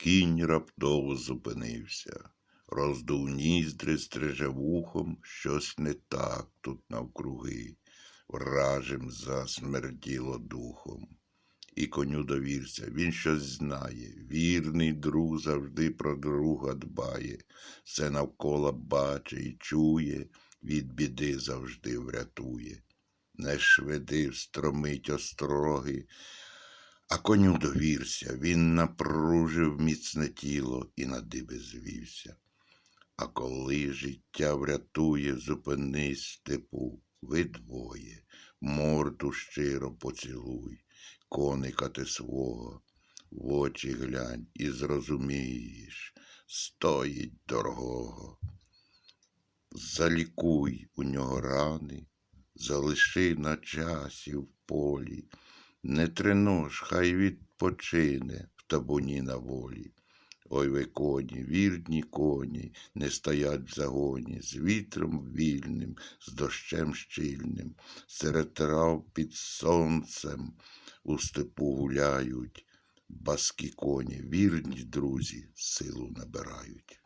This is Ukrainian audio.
Кінь раптово зупинився, роздув ніздри стриже вухом, щось не так тут навкруги, вражим засмерділо духом. І коню довірся, він щось знає, вірний друг завжди про друга дбає, все навколо бачить і чує, від біди завжди врятує. Не шведи встромить остроги, а коню довірся, він напружив міцне тіло і на диби звівся. А коли життя врятує, зупинись степу, ви двоє, морду щиро поцілуй, коника ти свого, в очі глянь і зрозумієш, стоїть дорогого. Залікуй у нього рани, залиши на часі в полі, не тренож, хай відпочине в табуні на волі. Ой ви коні, вірні коні, не стоять в загоні, з вітром вільним, з дощем щільним, серед трав під сонцем у степу гуляють, баскі коні, вірні друзі, силу набирають.